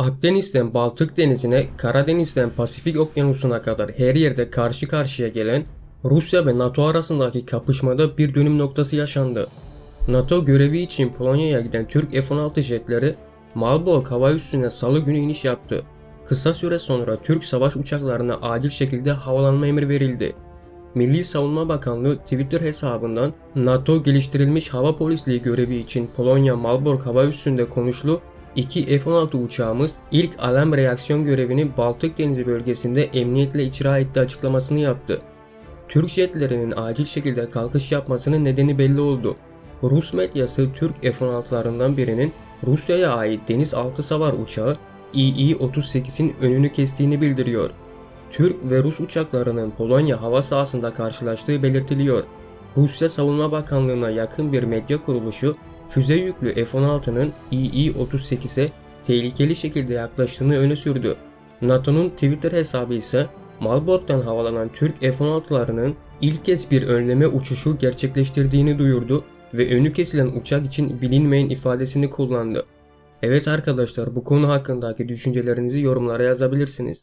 Akdeniz'den Baltık Denizi'ne, Karadeniz'den Pasifik Okyanusu'na kadar her yerde karşı karşıya gelen Rusya ve NATO arasındaki kapışmada bir dönüm noktası yaşandı. NATO görevi için Polonya'ya giden Türk F-16 jetleri Malbork hava üssüne salı günü iniş yaptı. Kısa süre sonra Türk savaş uçaklarına acil şekilde havalanma emri verildi. Milli Savunma Bakanlığı Twitter hesabından NATO geliştirilmiş hava polisliği görevi için Polonya Malbork hava üssünde konuşlu iki F-16 uçağımız ilk alarm reaksiyon görevini Baltık Denizi bölgesinde emniyetle icra etti açıklamasını yaptı. Türk jetlerinin acil şekilde kalkış yapmasının nedeni belli oldu. Rus medyası Türk F-16'larından birinin Rusya'ya ait denizaltı savar uçağı II-38'in önünü kestiğini bildiriyor. Türk ve Rus uçaklarının Polonya hava sahasında karşılaştığı belirtiliyor. Rusya Savunma Bakanlığı'na yakın bir medya kuruluşu füze yüklü F-16'nın II-38'e tehlikeli şekilde yaklaştığını öne sürdü. NATO'nun Twitter hesabı ise Malbork'tan havalanan Türk F-16'larının ilk kez bir önleme uçuşu gerçekleştirdiğini duyurdu ve önü kesilen uçak için bilinmeyen ifadesini kullandı. Evet arkadaşlar bu konu hakkındaki düşüncelerinizi yorumlara yazabilirsiniz.